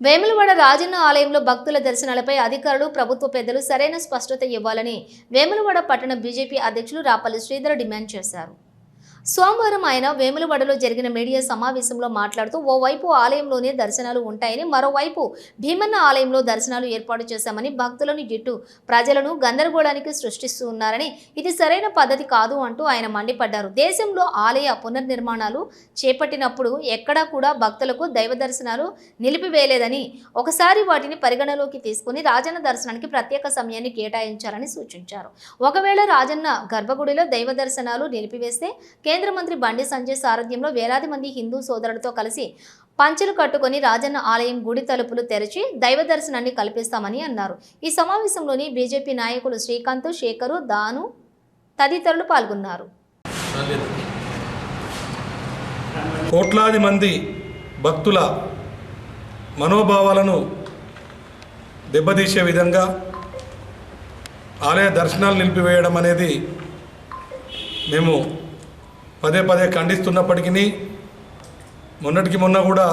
వేములవాడ రాజన్న ఆలయంలో భక్తుల దర్శనాలపై అధికారులు ప్రభుత్వ పెద్దలు సరైన స్పష్టత ఇవ్వాలని వేములవాడ పట్టణ బీజేపీ అధ్యక్షులు రాపల్లి శ్రీధర్ డిమాండ్ చేశారు. సోమవారం ఆయన వేములవాడలో జరిగిన మీడియా సమావేశంలో మాట్లాడుతూ ఓవైపు ఆలయంలోనే దర్శనాలు ఉంటాయని మరోవైపు భీమన్న ఆలయంలో దర్శనాలు ఏర్పాటు చేశామని భక్తులను ఇటు ప్రజలను గందరగోళానికి సృష్టిస్తూ ఉన్నారని ఇది సరైన పద్ధతి కాదు అంటూ ఆయన మండిపడ్డారు. దేశంలో ఆలయ పునర్నిర్మాణాలు చేపట్టినప్పుడు ఎక్కడా కూడా భక్తులకు దైవ దర్శనాలు నిలిపివేయలేదని ఒకసారి వాటిని పరిగణలోకి తీసుకుని రాజన్న దర్శనానికి ప్రత్యేక సమయాన్ని కేటాయించాలని సూచించారు. ఒకవేళ రాజన్న గర్భగుడిలో దైవ దర్శనాలు నిలిపివేస్తే కేంద్ర మంత్రి బండి సంజయ్ సారథ్యంలో వేలాది మంది హిందూ సోదరులతో కలిసి పంచెలు కట్టుకొని రాజన్న ఆలయం గుడి తలుపులు తెరిచి దైవ దర్శనాన్ని కల్పిస్తామని అన్నారు. ఈ సమావేశంలోని బీజేపీ నాయకులు శ్రీకాంత్ శేఖరు దాను తదితరులు పాల్గొన్నారు. కోట్లాది మంది భక్తుల మనోభావాలను దెబ్బతీసే విధంగా ఆలయ దర్శనాలు నిలిపివేయడం అనేది మేము పదే పదే ఖండిస్తున్నప్పటికీ మొన్నటికి మొన్న కూడా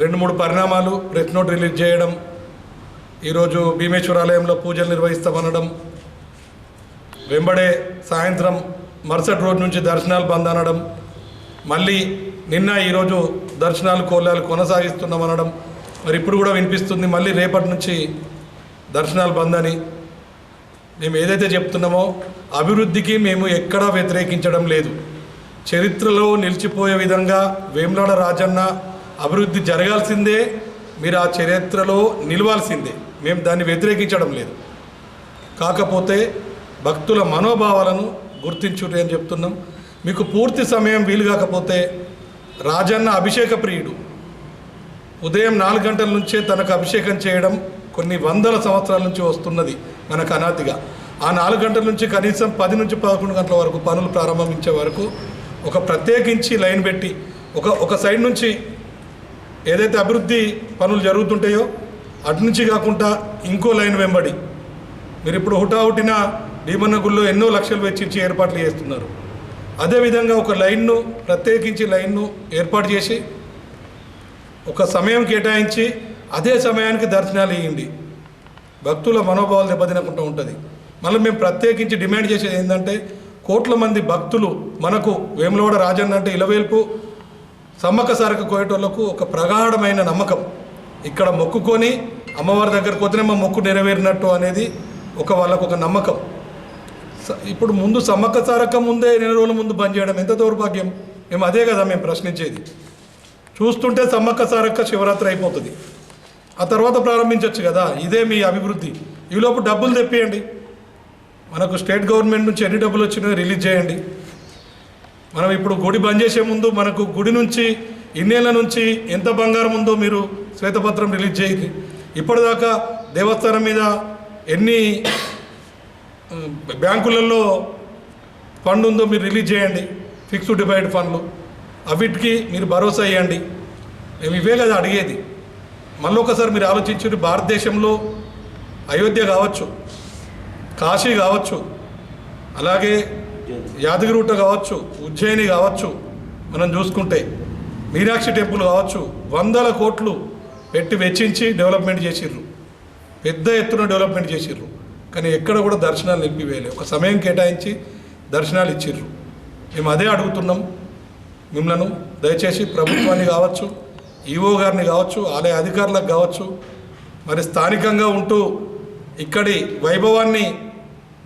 రెండు మూడు పరిణామాలు ప్రెస్ నోట్ రిలీజ్ చేయడం ఈరోజు భీమేశ్వర ఆలయంలో పూజలు నిర్వహిస్తామనడం వెంబడే సాయంత్రం మరుసటి రోజు నుంచి దర్శనాలు బంద్ అనడం మళ్ళీ నిన్న ఈరోజు దర్శనాలు కోలాలు కొనసాగిస్తున్నామనడం మరి ఇప్పుడు కూడా వినిపిస్తుంది మళ్ళీ రేపటి నుంచి దర్శనాలు బంద్ అని మేము ఏదైతే చెప్తున్నామో అభివృద్ధికి మేము ఎక్కడా వ్యతిరేకించడం లేదు. చరిత్రలో నిలిచిపోయే విధంగా వేములాడ రాజన్న అభివృద్ధి జరగాల్సిందే మీరు ఆ చరిత్రలో నిలవాల్సిందే. మేము దాన్ని వ్యతిరేకించడం లేదు. కాకపోతే భక్తుల మనోభావాలను గుర్తించుటే అని చెప్తున్నాం. మీకు పూర్తి సమయం వీలు కాకపోతే రాజన్న అభిషేక ప్రియుడు. ఉదయం నాలుగు గంటల నుంచే తనకు అభిషేకం చేయడం కొన్ని వందల సంవత్సరాల నుంచి వస్తున్నది. మనకు అనాదిగా. ఆ నాలుగు గంటల నుంచి కనీసం పది నుంచి పదకొండు గంటల వరకు పనులు ప్రారంభించే వరకు ఒక ప్రత్యేకించి లైన్ పెట్టి ఒక ఒక సైడ్ నుంచి ఏదైతే అభివృద్ధి పనులు జరుగుతుంటాయో అటు నుంచి కాకుండా ఇంకో లైన్ వెంబడి. మీరు ఇప్పుడు హుటాహుటిన భీమన్న గుళ్ళో ఎన్నో లక్షలు వెచ్చించి ఏర్పాట్లు చేస్తున్నారు. అదేవిధంగా ఒక లైన్ను ప్రత్యేకించి లైన్ను ఏర్పాటు చేసి ఒక సమయం కేటాయించి అదే సమయానికి దర్శనాలు ఇవ్వండి భక్తుల మనోభావాలు దెబ్బతినకుండా ఉంటుంది. మళ్ళీ మేము ప్రత్యేకించి డిమాండ్ చేసేది ఏంటంటే కోట్ల మంది భక్తులు మనకు వేములవాడ రాజన్న అంటే ఇలవేల్పు సమ్మక్క సారక కోయటోళ్ళకు ఒక ప్రగాఢమైన నమ్మకం. ఇక్కడ మొక్కుకొని అమ్మవారి దగ్గరకు పోతేనే మా మొక్కు నెరవేరినట్టు అనేది ఒక వాళ్ళకు ఒక నమ్మకం. స- ఇప్పుడు ముందు సమ్మక్క సారక్క ముందే నెల రోజుల ముందు బంద్ చేయడం ఎంత దౌర్భాగ్యం? మేము అదే కదా మేము ప్రశ్నించేది. చూస్తుంటే సమ్మక్క సారక్క శివరాత్రి అయిపోతుంది. ఆ తర్వాత ప్రారంభించవచ్చు కదా. ఇదే మీ అభివృద్ధి. ఈలోపు డబ్బులు తెప్పియండి. మనకు స్టేట్ గవర్నమెంట్ నుంచి ఎన్ని డబ్బులు వచ్చినాయో రిలీజ్ చేయండి. మనం ఇప్పుడు గుడి బంద్ చేసే ముందు మనకు గుడి నుంచి ఇన్నేళ్ళ నుంచి ఎంత బంగారం ఉందో మీరు శ్వేతపత్రం రిలీజ్ చేయండి. ఇప్పటిదాకా దేవస్థానం మీద ఎన్ని బ్యాంకులలో ఫండ్ ఉందో మీరు రిలీజ్ చేయండి. ఫిక్స్డ్ డిపాజిట్ ఫండ్లు. అవిటికి మీరు భరోసా ఇవ్వండి మేము ఇవే కదా అడిగేది. మళ్ళీ ఒకసారి మీరు ఆలోచించుంటే భారతదేశంలో అయోధ్య కావచ్చు కాశీ కావచ్చు అలాగే యాదగిరిగుట్ట కావచ్చు ఉజ్జయిని కావచ్చు మనం చూసుకుంటే మీనాక్షి టెంపుల్ కావచ్చు వందల కోట్లు పెట్టి వెచ్చించి డెవలప్మెంట్ చేసిర్రు. పెద్ద ఎత్తున డెవలప్మెంట్ చేసిర్రు. కానీ ఎక్కడ కూడా దర్శనాలు నిలిపివేయలేదు. ఒక సమయం కేటాయించి దర్శనాలు ఇచ్చిర్రు. మేము అదే అడుగుతున్నాం. మిమ్మల్ని దయచేసి ప్రభుత్వాన్ని కావచ్చు ఈవో గారిని కావచ్చు ఆలయ అధికారులకు కావచ్చు మరి స్థానికంగా ఉంటూ ఇక్కడి వైభవాన్ని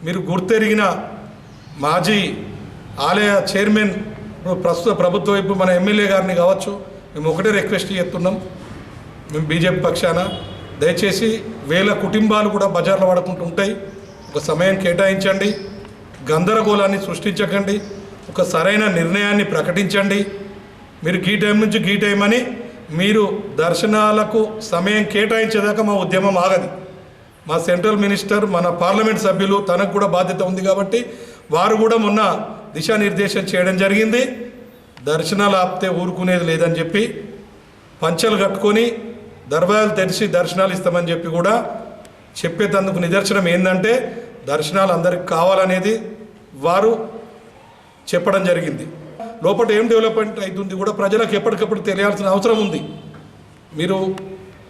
మీరు గుర్తెరిగిన మాజీ ఆలయ చైర్మన్ ఇప్పుడు ప్రస్తుత ప్రభుత్వ వైపు మన ఎమ్మెల్యే గారిని కావచ్చు మేము ఒకటే రిక్వెస్ట్ చేస్తున్నాం. మేము బీజేపీ పక్షాన దయచేసి వేల కుటుంబాలు కూడా బజార్లో పడుకుంటూ ఉంటాయి. ఒక సమయం కేటాయించండి. గందరగోళాన్ని సృష్టించకండి. ఒక సరైన నిర్ణయాన్ని ప్రకటించండి. మీరు గీ టైం నుంచి గీ టైం అని మీరు దర్శనాలకు సమయం కేటాయించేదాకా మా ఉద్యమం ఆగది. మా సెంట్రల్ మినిస్టర్ మన పార్లమెంట్ సభ్యులు తనకు కూడా బాధ్యత ఉంది కాబట్టి వారు కూడా మొన్న దిశానిర్దేశం చేయడం జరిగింది. దర్శనాలు ఆపితే ఊరుకునేది లేదని చెప్పి పంచలు కట్టుకొని దర్వాజాలు తెరిచి దర్శనాలు ఇస్తామని చెప్పి కూడా చెప్పేటందుకు నిదర్శనం ఏంటంటే దర్శనాలు అందరికి కావాలనేది వారు చెప్పడం జరిగింది. లోపల ఏం డెవలప్మెంట్ అవుతుంది కూడా ప్రజలకు ఎప్పటికప్పుడు తెలియాల్సిన అవసరం ఉంది. మీరు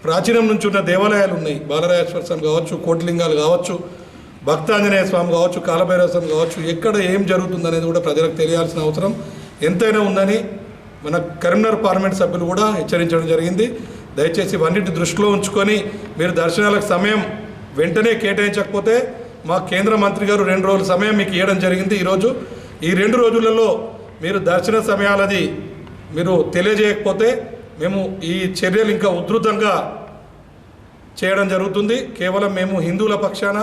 ప్రాచీనం నుంచి ఉన్న దేవాలయాలు ఉన్నాయి. బాలరాజేశ్వర స్వామి కావచ్చు కోటిలింగాలు కావచ్చు భక్తాంజనేయ స్వామి కావచ్చు కాలభైరవ స్వామి కావచ్చు ఎక్కడ ఏం జరుగుతుంది అనేది కూడా ప్రజలకు తెలియాల్సిన అవసరం ఎంతైనా ఉందని మన కరీంనగర్ పార్లమెంట్ సభ్యులు కూడా హెచ్చరించడం జరిగింది. దయచేసి ఇవన్నిటి దృష్టిలో ఉంచుకొని మీరు దర్శనాలకు సమయం వెంటనే కేటాయించకపోతే మా కేంద్ర మంత్రి గారు రెండు రోజుల సమయం మీకు ఇవ్వడం జరిగింది ఈరోజు. ఈ రెండు రోజులలో మీరు దర్శన సమయాలది మీరు తెలియజేయకపోతే మేము ఈ చర్యలు ఇంకా ఉధృతంగా చేయడం జరుగుతుంది. కేవలం మేము హిందువుల పక్షాన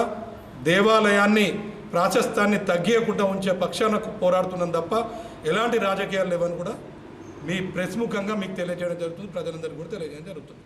దేవాలయాన్ని ప్రాశస్తాన్ని తగ్గియకుండా ఉంచే పక్షాన పోరాడుతున్నాం తప్ప ఎలాంటి రాజకీయాలు లేవని కూడా మీ ప్రెస్ ముఖంగా మీకు తెలియజేయడం జరుగుతుంది. ప్రజలందరికీ కూడా తెలియజేయడం జరుగుతుంది.